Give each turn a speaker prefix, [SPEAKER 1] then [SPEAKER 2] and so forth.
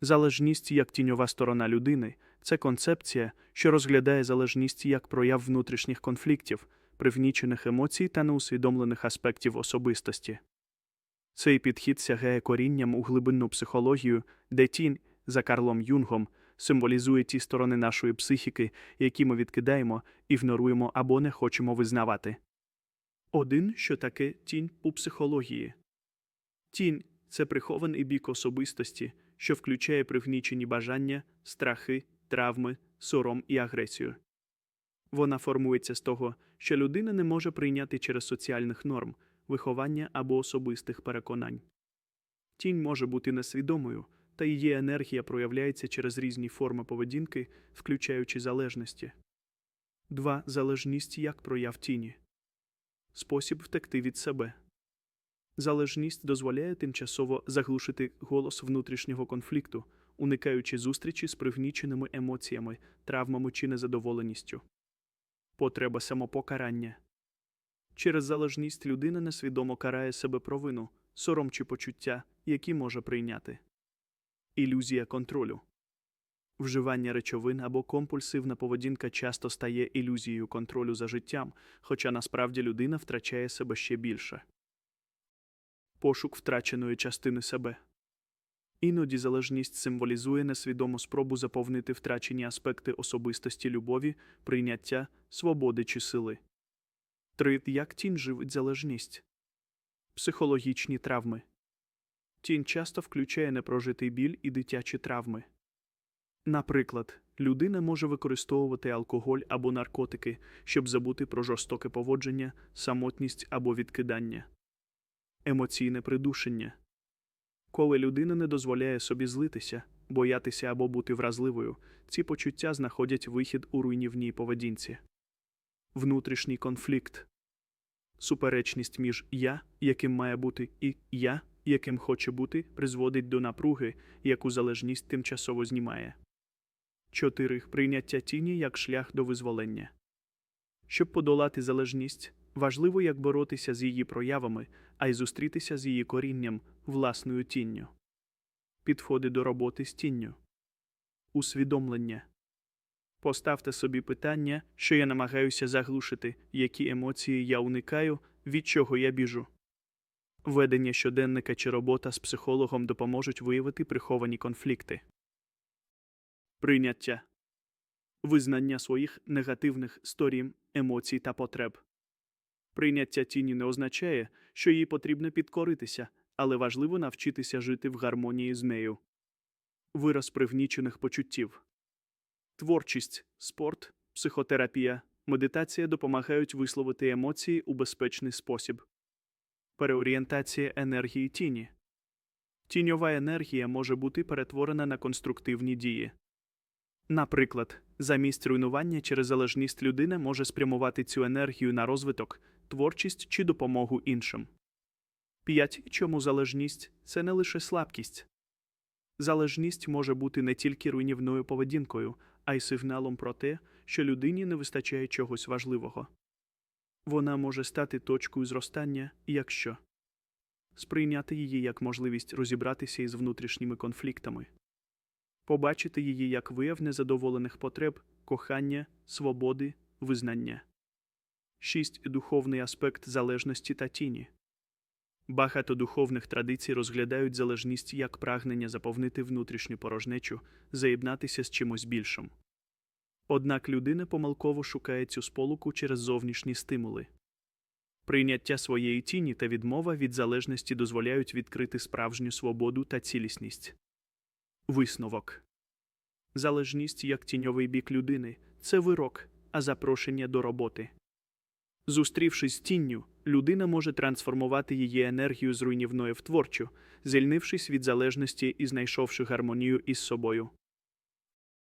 [SPEAKER 1] Залежність як тіньова сторона людини це концепція, що розглядає залежність як прояв внутрішніх конфліктів, привнічених емоцій та неусвідомлених аспектів особистості. Цей підхід сягає корінням у глибинну психологію, де тінь, за Карлом Юнгом, символізує ті сторони нашої психіки, які ми відкидаємо, ігноруємо або не хочемо визнавати. Один, що таке тінь у психології. Тінь це прихований бік особистості, що включає привнічені бажання, страхи, травми, сором і агресію. Вона формується з того, що людина не може прийняти через соціальних норм, виховання або особистих переконань. Тінь може бути несвідомою, та її енергія проявляється через різні форми поведінки, включаючи залежності. 2. Залежність як прояв тіні. Спосіб втекти від себе. Залежність дозволяє тимчасово заглушити голос внутрішнього конфлікту, уникаючи зустрічі з привніченими емоціями, травмами чи незадоволеністю. Потреба самопокарання. Через залежність людина несвідомо карає себе провину, сором чи почуття, які може прийняти. Ілюзія контролю. Вживання речовин або компульсивна поведінка часто стає ілюзією контролю за життям, хоча насправді людина втрачає себе ще більше. Пошук втраченої частини себе. Іноді залежність символізує несвідому спробу заповнити втрачені аспекти особистості любові, прийняття, свободи чи сили. 3. Як тінь живить залежність. Психологічні травми. Тінь часто включає непрожитий біль і дитячі травми. Наприклад, людина може використовувати алкоголь або наркотики, щоб забути про жорстоке поводження, самотність або відкидання. Емоційне придушення. Коли людина не дозволяє собі злитися, боятися або бути вразливою, ці почуття знаходять вихід у руйнівній поведінці. Внутрішній конфлікт. Суперечність між я, яким має бути, і я, яким хоче бути, призводить до напруги, яку залежність тимчасово знімає. 4. Прийняття тіні як шлях до визволення. Щоб подолати залежність, важливо як боротися з її проявами, а й зустрітися з її корінням, власною тінню. Підходи до роботи з тінню. Усвідомлення. Поставте собі питання, що я намагаюся заглушити, які емоції я уникаю, від чого я біжу. Ведення щоденника чи робота з психологом допоможуть виявити приховані конфлікти. Прийняття визнання своїх негативних сторін, емоцій та потреб. Прийняття тіні не означає, що їй потрібно підкоритися, але важливо навчитися жити в гармонії з нею. Вираз привнічених почуттів. Творчість, спорт, психотерапія, медитація допомагають висловити емоції у безпечний спосіб. Переорієнтація енергії тіні. Тіньова енергія може бути перетворена на конструктивні дії. Наприклад, замість руйнування через залежність людина може спрямувати цю енергію на розвиток, творчість чи допомогу іншим. 5. Чому залежність це не лише слабкість. Залежність може бути не тільки руйнівною поведінкою, а й сигналом про те, що людині не вистачає чогось важливого. Вона може стати точкою зростання, якщо сприйняти її як можливість розібратися із внутрішніми конфліктами, побачити її як вияв незадоволених потреб, кохання, свободи, визнання. 6. Духовний аспект залежності та тіні. Багато духовних традицій розглядають залежність як прагнення заповнити внутрішню порожнечу, заєднатися з чимось більшим. Однак людина помилково шукає цю сполуку через зовнішні стимули. Прийняття своєї тіні та відмова від залежності дозволяють відкрити справжню свободу та цілісність. Висновок залежність як тіньовий бік людини це вирок, а запрошення до роботи. Зустрівшись з тінню, людина може трансформувати її енергію з руйнівної в творчу, звільнившись від залежності і знайшовши гармонію із собою.